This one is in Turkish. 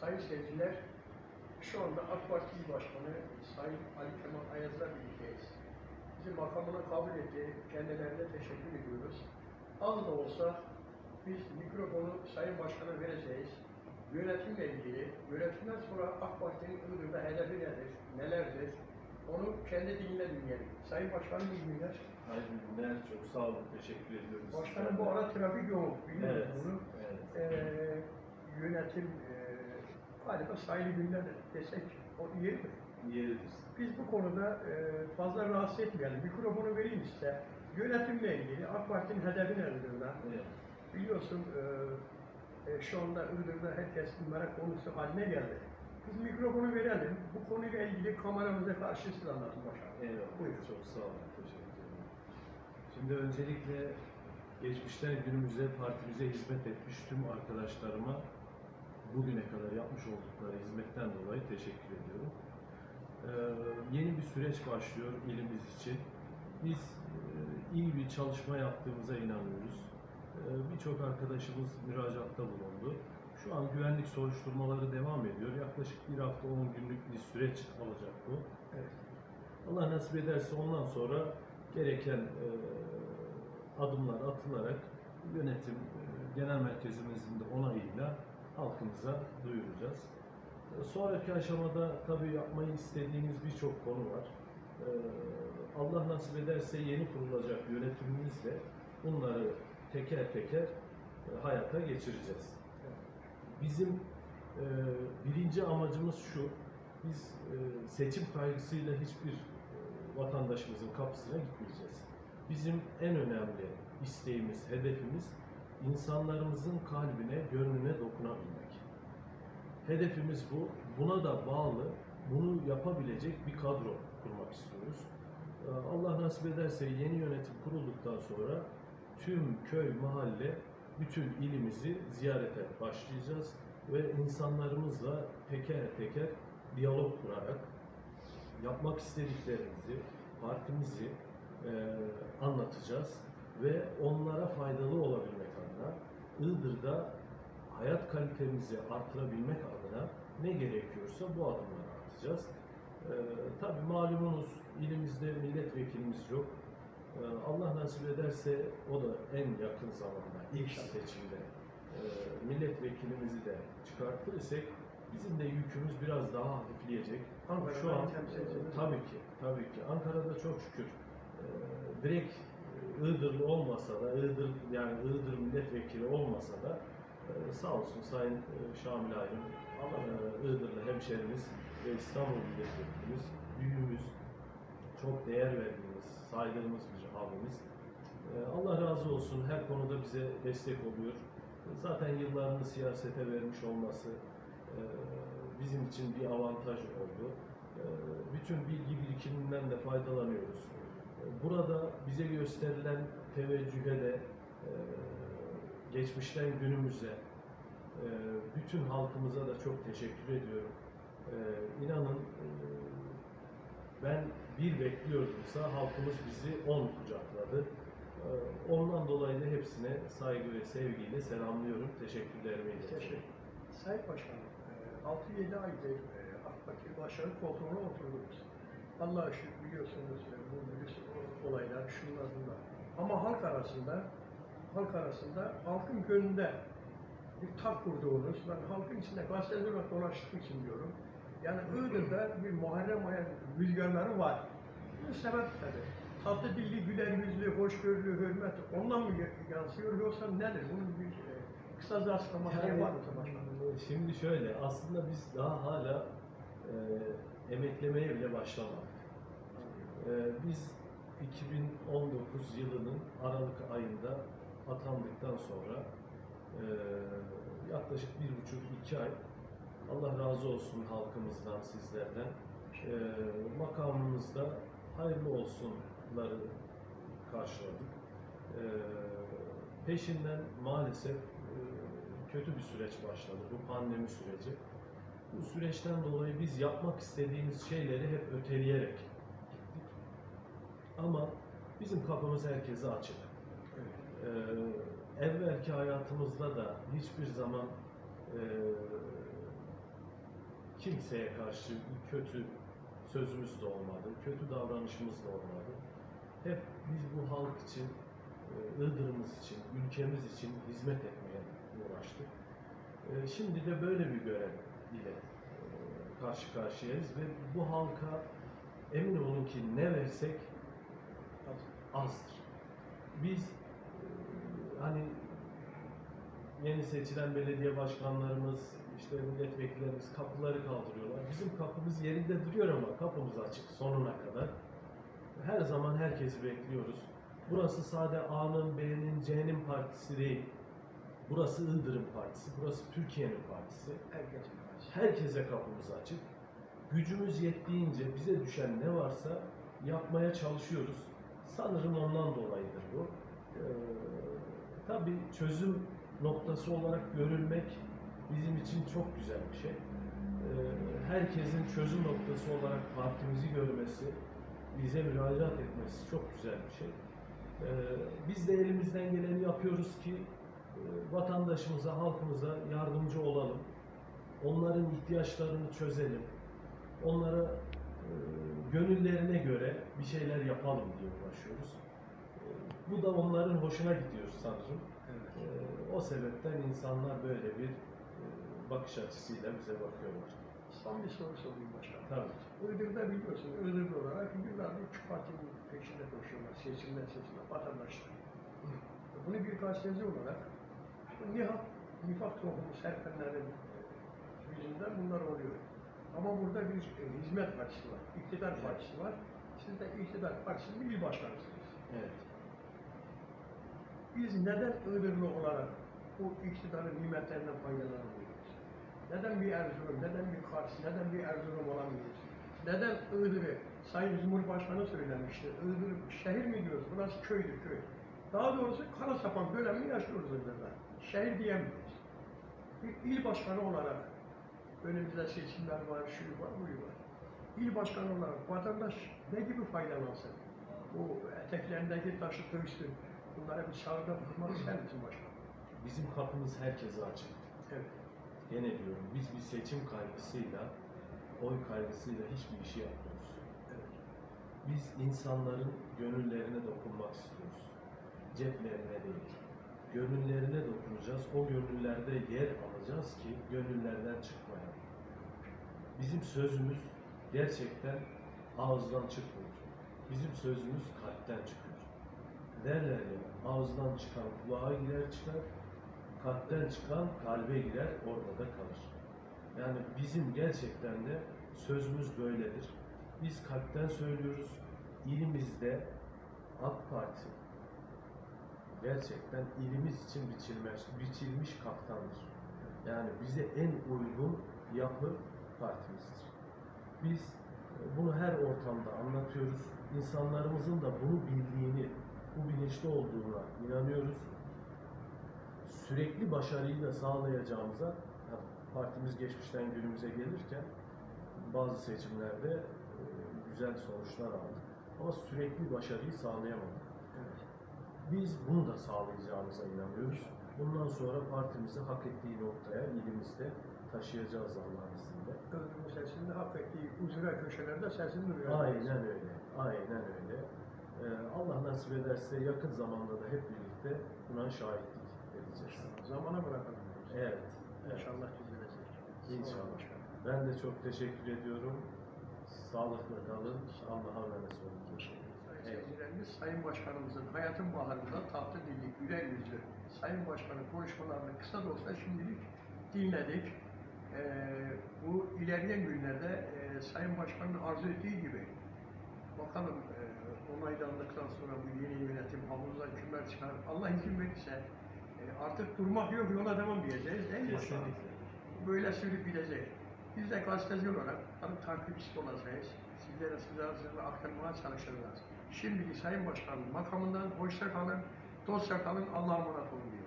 sayın seyirciler, şu anda AK Parti İl Başkanı Sayın Ali Kemal Ayaz'la birlikteyiz. Bizi makamına kabul etti, kendilerine teşekkür ediyoruz. Az da olsa biz mikrofonu Sayın Başkan'a vereceğiz. Yönetimle ilgili, yönetimden sonra AK Parti'nin Iğdır'da hedefi nedir, nelerdir, onu kendi diline dinleyelim. Sayın Başkanım iyi günler. Hayırlı günler, çok sağ olun, teşekkür ediyoruz. Başkanım bu ara trafik yoğun, biliyoruz Evet, bunu. evet. Ee, yönetim e, galiba sayılı günler desek o mi? Yeridir. Biz bu konuda e, fazla rahatsız etmeyelim. Mikrofonu vereyim size. Yönetimle ilgili AK Parti'nin hedefi nedir? Evet. Biliyorsun e, e, şu anda Iğdır'da herkes merak konusu haline geldi. Biz mikrofonu verelim. Bu konuyla ilgili kameramıza karşı siz anlatın başkanım. Eyvallah, Buyurun. çok sağ olun, teşekkür ederim. Şimdi öncelikle geçmişten günümüze partimize hizmet etmiş tüm arkadaşlarıma bugüne kadar yapmış oldukları hizmetten dolayı teşekkür ediyorum. Ee, yeni bir süreç başlıyor ilimiz için. Biz e, iyi bir çalışma yaptığımıza inanıyoruz. Ee, Birçok arkadaşımız müracaatta bulundu. Şu an güvenlik soruşturmaları devam ediyor. Yaklaşık bir hafta 10 günlük bir süreç olacak bu. Evet. Allah nasip ederse ondan sonra gereken e, adımlar atılarak yönetim e, genel merkezimizin de onayıyla halkımıza duyuracağız. E, sonraki aşamada tabii yapmayı istediğimiz birçok konu var. E, Allah nasip ederse yeni kurulacak yönetimimizle bunları teker teker e, hayata geçireceğiz. Bizim e, birinci amacımız şu, biz e, seçim kaygısıyla hiçbir vatandaşımızın kapısına gitmeyeceğiz. Bizim en önemli isteğimiz, hedefimiz insanlarımızın kalbine, gönlüne dokunabilmek. Hedefimiz bu. Buna da bağlı, bunu yapabilecek bir kadro kurmak istiyoruz. E, Allah nasip ederse yeni yönetim kurulduktan sonra tüm köy, mahalle, bütün ilimizi ziyarete başlayacağız ve insanlarımızla teker teker diyalog kurarak yapmak istediklerimizi, partimizi e, anlatacağız ve onlara faydalı olabilmek adına Iğdır'da hayat kalitemizi artırabilmek adına ne gerekiyorsa bu adımları atacağız. E, tabii malumunuz ilimizde milletvekilimiz yok. E, Allah nasip ederse o da en yakın zamanda ilk seçimde e, milletvekilimizi de çıkartırsak bizim de yükümüz biraz daha hafifleyecek. Ankara'dan Şu an e, tabii ki, tabii ki. Ankara'da çok şükür e, direkt Iğdırlı olmasa da, Iğdır yani Iğdır milletvekili olmasa da e, sağ olsun Sayın e, Şamil Aydın, e, Iğdırlı hemşerimiz ve İstanbul milletvekilimiz, büyüğümüz, çok değer verdiğimiz, saydığımız bir abimiz. E, Allah razı olsun her konuda bize destek oluyor. Zaten yıllarını siyasete vermiş olması bizim için bir avantaj oldu. Bütün bilgi birikiminden de faydalanıyoruz. Burada bize gösterilen teveccühe de e, geçmişten günümüze e, bütün halkımıza da çok teşekkür ediyorum. E, İnanın ben bir bekliyordumsa halkımız bizi on kucakladı. Ondan dolayı da hepsine saygı ve sevgiyle selamlıyorum. Teşekkürlerimi iletiyorum. Sayın Başkanım, e, 6-7 aydır AK Parti başkanı koltuğuna oturdunuz. Allah'a şükür biliyorsunuz bu virüs olaylar, şunlar bunlar. Ama halk arasında, halk arasında, halkın gönlünde bir tak kurduğunuz, ben halkın içinde gazeteci olarak dolaştığım için diyorum. Yani Iğdır'da bir Muharrem Aya rüzgarları var. Bu sebep tabii. Tatlı dilli, güler yüzlü, hoşgörülü, hürmet ondan mı yansıyor yoksa nedir? Bunun bir e, kısaca açıklaması Yani, var mı? Şimdi şöyle, aslında biz daha hala e, emeklemeye bile başlamadık. E, biz 2019 yılının Aralık ayında atandıktan sonra e, yaklaşık bir buçuk iki ay Allah razı olsun halkımızdan, sizlerden e, makamımızda hayırlı olsunları karşıladık. E, peşinden maalesef e, kötü bir süreç başladı, bu pandemi süreci. Bu süreçten dolayı biz yapmak istediğimiz şeyleri hep öteleyerek. Ama bizim kapımız herkese açık. Ee, evvelki hayatımızda da hiçbir zaman e, kimseye karşı kötü sözümüz de olmadı, kötü davranışımız da olmadı. Hep biz bu halk için, e, Iğdır'ımız için, ülkemiz için hizmet etmeye uğraştık. E, Şimdi de böyle bir görev ile e, karşı karşıyayız ve bu halka emin olun ki ne versek azdır. Biz e, hani yeni seçilen belediye başkanlarımız, işte milletvekillerimiz kapıları kaldırıyorlar. Bizim kapımız yerinde duruyor ama kapımız açık sonuna kadar. Her zaman herkesi bekliyoruz. Burası sade A'nın, B'nin, C'nin partisi değil. Burası Iğdır'ın partisi, burası Türkiye'nin partisi. Herkese kapımız açık. Gücümüz yettiğince bize düşen ne varsa yapmaya çalışıyoruz. Sanırım ondan dolayıdır bu. Ee, tabii çözüm noktası olarak görülmek bizim için çok güzel bir şey. Ee, herkesin çözüm noktası olarak partimizi görmesi, bize müracaat etmesi çok güzel bir şey. Ee, biz de elimizden geleni yapıyoruz ki e, vatandaşımıza, halkımıza yardımcı olalım onların ihtiyaçlarını çözelim. Onlara gönüllerine göre bir şeyler yapalım diye uğraşıyoruz. E, bu da onların hoşuna gidiyor sanırım. Evet. E, o sebepten insanlar böyle bir e, bakış açısıyla bize bakıyorlar. Son bir soru sorayım başkanım. Tabii. Iğdır'da biliyorsun, Iğdır'da olarak yıllardır üç partinin peşinde koşuyorlar. Seçimden seçime, vatandaşlar. Bunu bir gazeteci olarak nifak, nifak tohumu serpenlerin e, yüzünden bunlar oluyor. Ama burada bir e, hizmet partisi var, iktidar Evet. partisi var. Siz de iktidar partisinin il başkanısınız. Evet. Biz neden Iğdırlı olarak bu iktidarın nimetlerinden faydalanamıyoruz? Neden bir Erzurum, neden bir Kars, neden bir Erzurum olamıyoruz? Neden Iğdır'ı, Sayın Cumhurbaşkanı söylemişti, Iğdır şehir mi diyoruz, burası köydü köy. Daha doğrusu kara sapan dönemini yaşıyoruz Iğdır'da. Şehir diyemiyoruz. Bir il başkanı olarak önümüzde seçimler var, şu var, bu var. İl başkanı olarak vatandaş ne gibi faydalansın? Bu eteklerindeki taşı töksün, bunlara bir çağrıda bulunmak ister misin başkanım? Bizim kapımız herkese açık. Evet. Gene diyorum biz bir seçim kaygısıyla, oy kaygısıyla hiçbir işi yapmıyoruz. evet. Biz insanların gönüllerine dokunmak istiyoruz. Ceplerine değil. Gönüllerine dokunacağız. O gönüllerde yer alacağız ki gönüllerden çıkmayalım. Bizim sözümüz gerçekten ağızdan çıkmıyor. Bizim sözümüz kalpten çıkıyor. Derler ya ağızdan çıkan kulağa girer çıkar, kalpten çıkan kalbe girer orada da kalır. Yani bizim gerçekten de sözümüz böyledir. Biz kalpten söylüyoruz. İlimizde AK Parti gerçekten ilimiz için biçilmiş, biçilmiş kaftandır. Yani bize en uygun yapı partimizdir. Biz e, bunu her ortamda anlatıyoruz. İnsanlarımızın da bunu bildiğini, bu bilinçli olduğuna inanıyoruz. Sürekli başarıyı da sağlayacağımıza ya partimiz geçmişten günümüze gelirken bazı seçimlerde e, güzel sonuçlar aldık. Ama sürekli başarıyı sağlayamadık. Biz bunu da sağlayacağımıza inanıyoruz. Bundan sonra partimizi hak ettiği noktaya ilimizde taşıyacağız Allah'ın izniyle. Iğdır'ın sesini hak ettiği uzura köşelerde sesini duyuyoruz. Aynen öyle. Aynen öyle. Ee, Allah nasip ederse yakın zamanda da hep birlikte buna şahitlik edeceğiz. Zamana bırakalım. Evet. evet. İnşallah düzelecek. İnşallah. Ben de çok teşekkür ediyorum. Sağlıkla kalın. Allah'a emanet olun. Sayın seyircilerimiz, Sayın Başkanımızın hayatın baharında tatlı dilli, güler yüzlü Sayın Başkan'ın konuşmalarını kısa da olsa şimdilik dinledik. Ee, bu ilerleyen günlerde e, Sayın Başkan'ın arzu ettiği gibi bakalım e, onaylandıktan sonra bu yeni yönetim havuzdan kimler çıkar Allah izin verirse e, artık durmak yok yola devam diyeceğiz değil mi böyle sürüp gidecek. Biz de gazeteci olarak tabii takipçisi olacağız. Sizlere sizlere aktarmaya çalışacağız. Şimdiki Sayın Başkan'ın makamından hoşça kalın, dostça kalın, Allah'a emanet olun.